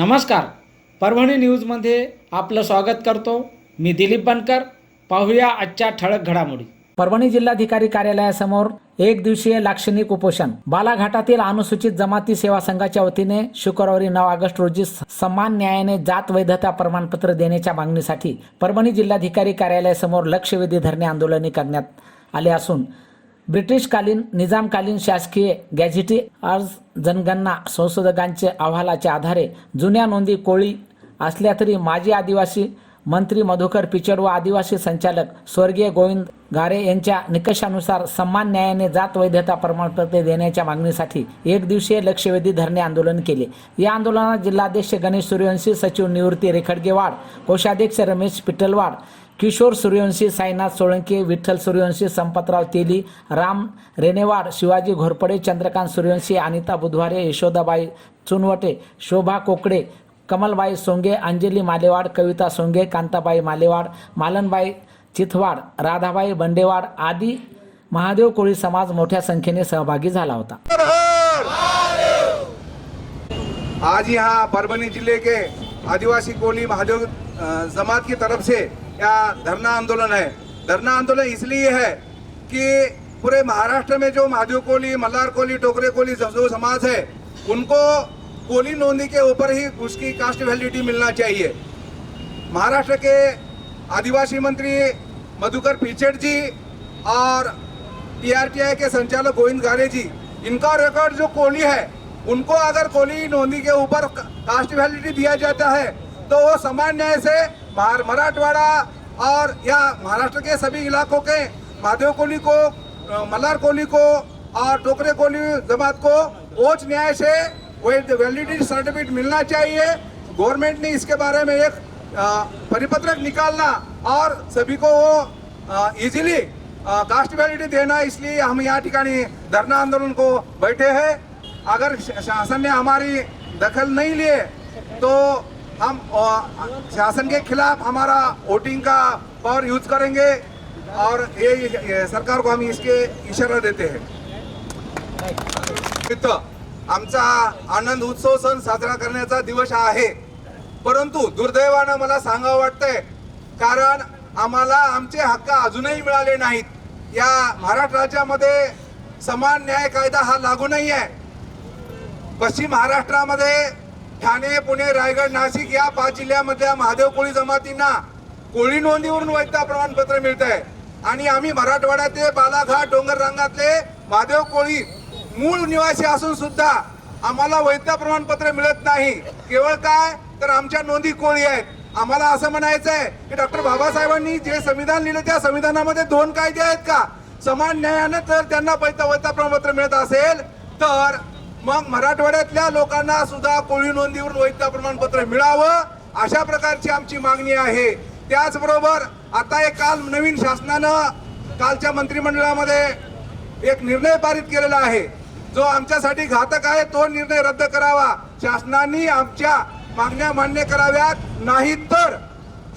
नमस्कार. परभणी न्यूजमध्ये आपलं स्वागत करतो. मी दिलीप बनकर. पाहूया आजच्या ठळक घडामोडी. परभणी जिल्हाधिकारी कार्यालयासमोर एक दिवसीय लाक्षणिक उपोषण. बालाघाटातील अनुसूचित जमाती सेवा संघाच्या वतीने शुक्रवारी नऊ ऑगस्ट रोजी समान न्यायाने जात वैधता प्रमाणपत्र देण्याच्या मागणीसाठी परभणी जिल्हाधिकारी कार्यालयासमोर लक्षवेधी धरणे आंदोलने करण्यात आले असून ब्रिटिशकालीन निजामकालीन शासकीय गॅझेटी अर्ज जनगणना संशोधकांच्या अहवालाच्या आधारे जुन्या नोंदी कोळी असल्या तरी माजी आदिवासी मंत्री मधुकर पिचड व आदिवासी संचालक स्वर्गीय गोविंद गारे यांच्या निकषानुसार सन्मान न्यायाने जात वैधता प्रमाणपत्र देण्याच्या मागणीसाठी एक दिवसीय लक्षवेधी धरणे आंदोलन केले. या आंदोलनात जिल्हाध्यक्ष गणेश सूर्यवंशी सचिव निवृत्ती रेखडगेवाड कोषाध्यक्ष रमेश पिटलवाड किशोर सूर्यवंशी साईनाथ सोळंके विठ्ठल सूर्यवंशी संपतराव तेली राम रेनेवाड शिवाजी घोरपडे चंद्रकांत सूर्यवंशी अनिता बुधवारे यशोदाबाई चुनवटे शोभा कोकडे कमलबाई सोंगे अंजली मालेवाड कविता सोंगे कांताबाई मालेवाड मालनबाई चिथवाड राधाबाई बंडेवाड आदी महादेव कोळी समाज मोठ्या संख्येने सहभागी झाला होता. आज यहाँ परभनी जिले के आदिवासी कोली महादेव समाज जमात की तरफ से या धरना आंदोलन है? धरना आंदोलन इसलिए है कि पूरे महाराष्ट्र में जो महादेव कोली, मल्हार कोली, टोकरे कोली जो समाज है, उनको कोली नोंदी के ऊपर ही उसकी कास्ट वैलिडिटी मिलना चाहिए। महाराष्ट्र के आदिवासी मंत्री मधुकर पिचड़ जी और टीआरटीआई के संचालक गोविंद गारे जी, इनका रिकॉर्ड जो कोली है, उनको अगर कोली नोंदी के ऊपर कास्ट वैलिडिटी दिया जाता है तो वो समान न्याय से मराठवाड़ा और या महाराष्ट्र के सभी इलाकों के महादेव कोली को मल्हार कोली को और टोकरे कोली जमात को उच्च न्याय से वैलिडिटी सर्टिफिकेट मिलना चाहिए। गवर्नमेंट ने इसके बारे में एक परिपत्रक निकालना और सभी को वो इजीली कास्ट वैलिडिटी देना, इसलिए हम यहाँ ठिकाणी धरना आंदोलन को बैठे हैं। अगर शासन ने हमारी दखल नहीं लिए तो हम शासन के खिलाफ हमारा वोटिंग का पावर यूज करेंगे और ये, ये सरकार को हम इसके इशारा देते हैं। आमचा आनंद उत्सव सण साजरा करण्याचा दिवस आहे परंतु दुर्दैवानं मला सांगावं वाटतंय कारण आम्हाला आमचे हक्क अजूनही मिळाले नाहीत. या महाराष्ट्र राज्यामध्ये समान न्याय कायदा हा लागू नाही आहे पश्चिम महाराष्ट्रामध्ये ठाणे पुणे रायगड नाशिक या पाच जिल्ह्यामधल्या महादेव कोळी जमातींना कोळी नोंदीवरून वैधता प्रमाणपत्र मिळत आहे आणि आम्ही मराठवाड्यातले बालाघाट डोंगर रांगातले महादेव कोळी मूळ निवासी असून सुद्धा आम्हाला वैधता प्रमाणपत्र मिळत नाही. केवळ काय? तर आमच्या नोंदी कोळी आहेत. आम्हाला असं म्हणायचं आहे की डॉक्टर बाबासाहेबांनी जे संविधान लिहिलं त्या संविधानामध्ये दोन कायदे आहेत का? समान न्यायानं तर त्यांना वैध वैधता प्रमाणपत्र मिळत असेल तर मग मराठवाड्यातल्या लोकांना सुद्धा कोळी नोंदीवरून वैधता प्रमाणपत्र मिळावं अशा प्रकारची आमची मागणी आहे. त्याचबरोबर आता एक काल नवीन शासनानं कालच्या मंत्रिमंडळामध्ये एक निर्णय पारित केलेला आहे. जो आमच्यासाठी घातक आहे तो निर्णय रद्द करावा. शासनाने आमच्या मागण्या मान्य कराव्यात. नाही तर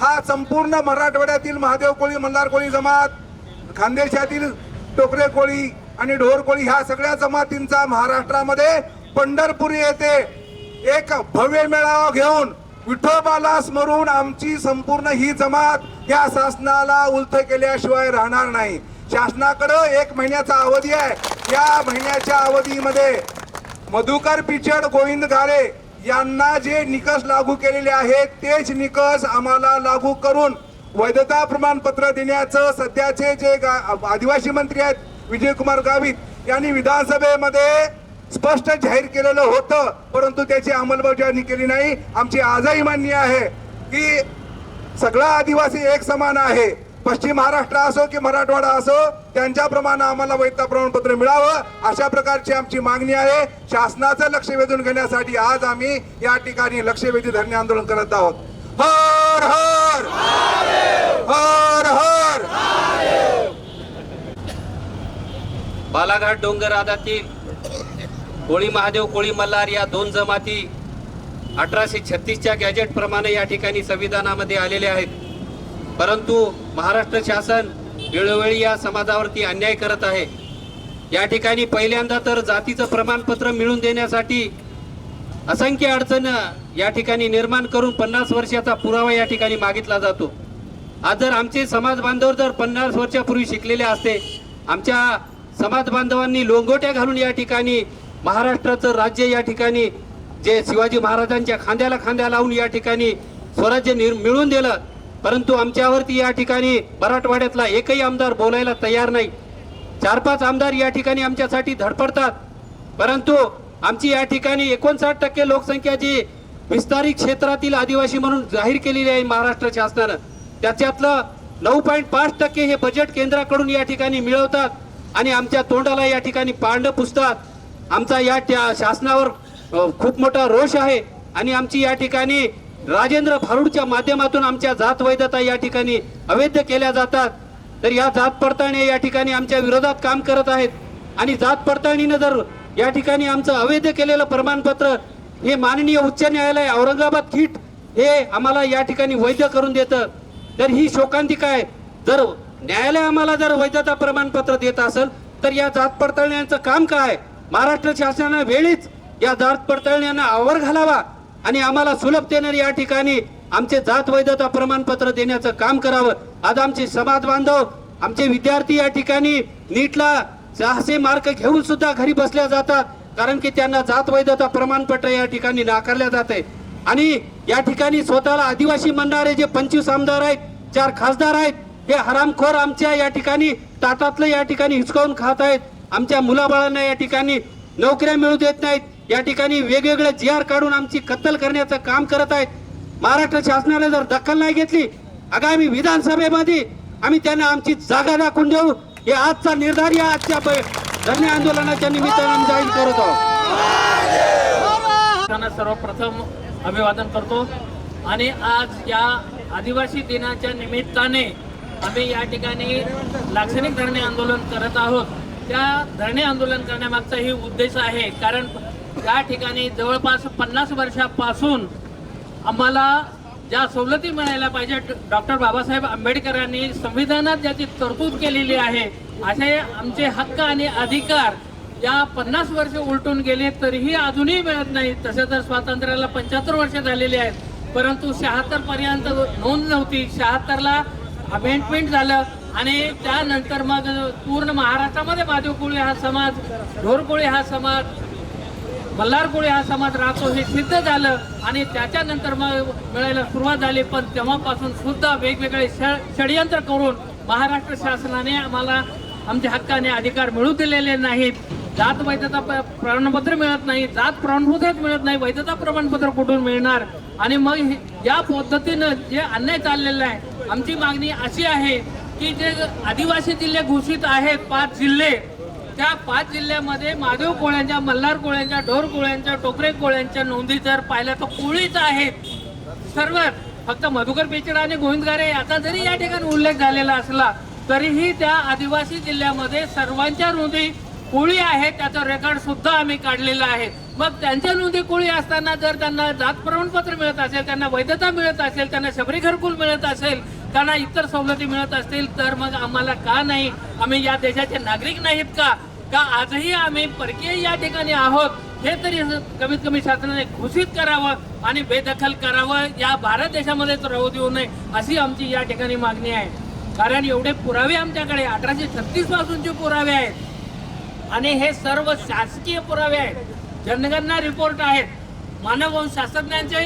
हा संपूर्ण मराठवाड्यातील महादेव कोळी मल्हार कोळी जमात खानदेशातील टोकरे कोळी आणि ढोरकोळी ह्या सगळ्या जमातींचा महाराष्ट्रामध्ये पंढरपूर येथे एक भव्य मेळावा घेऊन विठोबाला स्मरून आमची संपूर्ण ही जमात या शासनाला उलथ केल्याशिवाय राहणार नाही. शासनाकडं एक महिन्याचा अवधी आहे. या महिन्याच्या अवधीमध्ये मधुकर पिचड गोविंद घारे यांना जे निकष लागू केलेले आहेत तेच निकष आम्हाला लागू करून वैधता प्रमाणपत्र देण्याचं सध्याचे जे आदिवासी मंत्री आहेत विजयकुमार गावित यांनी विधानसभेमध्ये स्पष्ट जाहीर केलेलं होतं परंतु त्याची अंमलबजावणी केली नाही. आमची आजही मान्य आहे की सगळा आदिवासी एक समान आहे. पश्चिम महाराष्ट्र असो की मराठवाडा असो त्यांच्याप्रमाणे आम्हाला वैधता प्रमाणपत्र मिळावं अशा प्रकारची आमची मागणी आहे. शासनाचं लक्ष वेधून घेण्यासाठी आज आम्ही या ठिकाणी लक्षवेधी धरणे आंदोलन करत आहोत. हर हर हर हर! बालाघाट डोंगर आदातील कोळी महादेव कोळी मल्हार या दोन जमाती अठराशे छत्तीसच्या गॅजेट प्रमाणे या ठिकाणी संविधानामध्ये आलेले आहेत. परंतु महाराष्ट्र शासन वेळोवेळी या समाजावरती अन्याय करत आहे. या ठिकाणी पहिल्यांदा तर जातीचं प्रमाणपत्र मिळवून देण्यासाठी असंख्य अडचण या ठिकाणी निर्माण करून पन्नास वर्षाचा पुरावा या ठिकाणी मागितला जातो. आज जर आमचे समाज बांधव जर पन्नास वर्षापूर्वी शिकलेले असते आमच्या समाज बांधवांनी लोंगोट्या घालून या ठिकाणी महाराष्ट्राचं राज्य या ठिकाणी जे शिवाजी महाराजांच्या खांद्याला खांद्या लावून या ठिकाणी स्वराज्य निर् मिळवून दिलं परंतु आमच्यावरती या ठिकाणी मराठवाड्यातला एकही आमदार बोलायला तयार नाही. चार पाच आमदार या ठिकाणी आमच्यासाठी धडपडतात परंतु आमची या ठिकाणी एकोणसाठ टक्के लोकसंख्या जी विस्तारित क्षेत्रातील आदिवासी म्हणून जाहीर केलेली आहे महाराष्ट्र शासनानं त्याच्यातलं नऊ पॉईंट पाच टक्के हे बजेट केंद्राकडून या ठिकाणी मिळवतात आणि आमच्या तोंडाला या ठिकाणी पांड पुसतात. आमचा या त्या शासनावर खूप मोठा रोष आहे आणि आमची या ठिकाणी राजेंद्र भारूडच्या माध्यमातून आमच्या जात वैधता या ठिकाणी अवैध केल्या जातात. तर या जात पडताळणी या ठिकाणी आमच्या विरोधात काम करत आहेत आणि जात पडताळणीनं जर या ठिकाणी आमचं अवैध केलेलं प्रमाणपत्र हे माननीय उच्च न्यायालय औरंगाबाद खीट हे आम्हाला या ठिकाणी वैध करून देतं. तर ही शोकांतिका आहे जर न्यायालय आम्हाला जर वैधता प्रमाणपत्र देत असेल तर या जात पडताळण्याचं काम काय? महाराष्ट्र शासनानं वेळीच या जात पडताळण्यांना आवर घालावा आणि आम्हाला सुलभतेने या ठिकाणी आमचे जात वैधता प्रमाणपत्र देण्याचं काम करावं. आज आमचे समाज बांधव आमचे विद्यार्थी या ठिकाणी नीटला सहाशे मार्क घेऊन सुद्धा घरी बसल्या जातात कारण की त्यांना जात वैधता प्रमाणपत्र या ठिकाणी नाकारल्या जाते आणि या ठिकाणी स्वतःला आदिवासी म्हणणारे जे पंचवीस आमदार आहेत चार खासदार आहेत हे हरामखोर आमच्या या ठिकाणी ताटातलं या ठिकाणी हिसकावून खात आहेत. आमच्या मुलाबाळांना या ठिकाणी नोकऱ्या मिळू देत नाहीत. या ठिकाणी वेगवेगळे जी आर काढून आमची कत्तल करण्याचं काम करत आहेत. महाराष्ट्र शासनाने जर दखल नाही घेतली आगामी विधानसभेमध्ये आम्ही त्यांना आमची जागा दाखवून देऊ. हे आजचा निर्धार या आजच्या धरणे आंदोलनाच्या निमित्तानं आम्ही जाहीर करत आहोत. सर्वप्रथम अभिवादन करतो. आणि आज या आदिवासी दिनाच्या निमित्ताने आम्ही या ठिकाणी लाक्षणिक धरणे आंदोलन करत आहोत. त्या धरणे आंदोलन करण्यामागचाही उद्देश आहे. कारण या ठिकाणी जवळपास पन्नास वर्षापासून आम्हाला ज्या सवलती मिळायला पाहिजे डॉक्टर बाबासाहेब आंबेडकरांनी संविधानात ज्याची तरतूद केलेली आहे असे आमचे हक्क आणि अधिकार या पन्नास वर्ष उलटून गेले तरीही अजूनही मिळत नाही. तसे तर स्वातंत्र्याला पंच्याहत्तर वर्ष झालेली आहेत. परंतु शहात्तर पर्यंत नोंद नव्हती. शहात्तरला अमेंडमेंट झालं आणि त्यानंतर मग पूर्ण महाराष्ट्रामध्ये महादेव कोळी हा समाज ढोरकोळी हा समाज मल्हार कोळी हा समाज राहतो हे सिद्ध झालं आणि त्याच्यानंतर मग मिळायला सुरुवात झाली. पण तेव्हापासून सुद्धा वेगवेगळे षडयंत्र करून महाराष्ट्र शासनाने आम्हाला आमच्या हक्काने अधिकार मिळू दिलेले नाहीत. जात वैधता प्रमाणपत्र मिळत नाही जात प्रमाणपत्रच मिळत नाही वैधता प्रमाणपत्र कुठून मिळणार? आणि मग या पद्धतीनं जे अन्याय चाललेला आहे आमची मागणी अशी आहे की जे आदिवासी जिल्हे घोषित आहेत पाच जिल्हे त्या पाच जिल्ह्यामध्ये माधव कोळ्यांच्या मल्हार कोळ्यांच्या ढोर कोळ्यांच्या टोकरे कोळ्यांच्या नोंदी जर पाहिल्या तर कोळीच आहेत सर्व फक्त मधुकर बेचडा आणि गोविंदगारे याचा जरी या ठिकाणी उल्लेख झालेला असला तरीही त्या आदिवासी जिल्ह्यामध्ये सर्वांच्या नोंदी कोळी आहेत त्याचं रेकॉर्ड सुद्धा आम्ही काढलेलं आहे. मग त्यांच्या नोंदी कोळी असताना जर त्यांना जात प्रमाणपत्र मिळत असेल त्यांना वैधता मिळत असेल त्यांना शबरी घरकुल मिळत असेल त्यांना इतर सवलती मिळत असतील तर मग आम्हाला का नाही? आम्ही या देशाचे नागरिक नाहीत का? का आजही आम्ही परकीय या ठिकाणी आहोत? हे तरी कमीत कमी शासनाने घोषित करावं आणि बेदखल करावं. या भारत देशामध्येच राहू देऊ नये अशी आमची या ठिकाणी मागणी आहे. कारण एवढे पुरावे आमच्याकडे अठराशे छत्तीस पासूनचे पुरावे आहेत. आणि हे सर्व शासकीय पुरावे आहेत. जनगणना रिपोर्ट आहेत. मानववंश शास्त्रज्ञांचे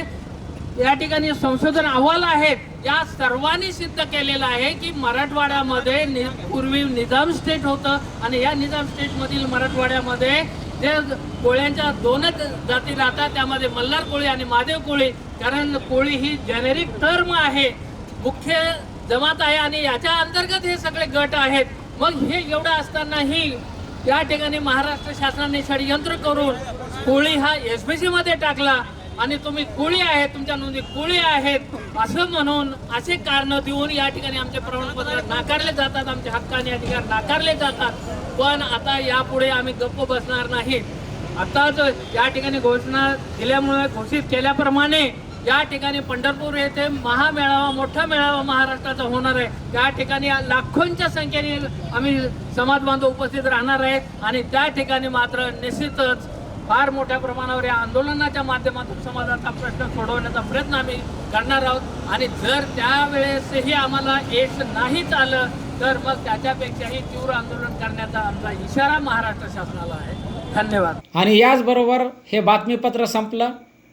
या ठिकाणी संशोधन अहवाल आहेत. या सर्वांनी सिद्ध केलेलं आहे की मराठवाड्यामध्ये नि- पूर्वी निजाम स्टेट होतं आणि या निजाम स्टेटमधील मराठवाड्यामध्ये जे कोळ्यांच्या दोनच जाती राहतात त्यामध्ये मल्हार कोळी आणि महादेव कोळी. कारण कोळी ही जेनेरिक टर्म आहे. मुख्य जमात आहे आणि याच्या अंतर्गत हे सगळे गट आहेत. मग हे एवढं असतानाही या ठिकाणी महाराष्ट्र शासनाने षडयंत्र करून कोळी हा एसबीसी मध्ये टाकला. आणि तुम्ही कोळी आहेत तुमच्या नोंदी कोळी आहेत असं म्हणून असे कारण देऊन या ठिकाणी आमचे प्रमाणपत्र नाकारले जातात आमचे हक्काने अधिकार नाकारले जातात. पण आता यापुढे आम्ही गप्प बसणार नाही. आताच या ठिकाणी घोषणा दिल्यामुळे घोषित केल्याप्रमाणे या ठिकाणी पंढरपूर येथे महामेळावा मोठा मेळावा महाराष्ट्राचा होणार आहे. त्या ठिकाणी लाखोंच्या संख्येने आम्ही समाज बांधव उपस्थित राहणार आहेत आणि त्या ठिकाणी मात्र निश्चितच फार मोठ्या प्रमाणावर या आंदोलनाच्या माध्यमातून समाजाचा प्रश्न सोडवण्याचा प्रयत्न आम्ही करणार आहोत. आणि जर त्यावेळेसही आम्हाला यश नाहीच आलं तर मग त्याच्यापेक्षाही तीव्र आंदोलन करण्याचा आमचा इशारा महाराष्ट्र शासनाला आहे. धन्यवाद. आणि याचबरोबर हे बातमीपत्र संपलं.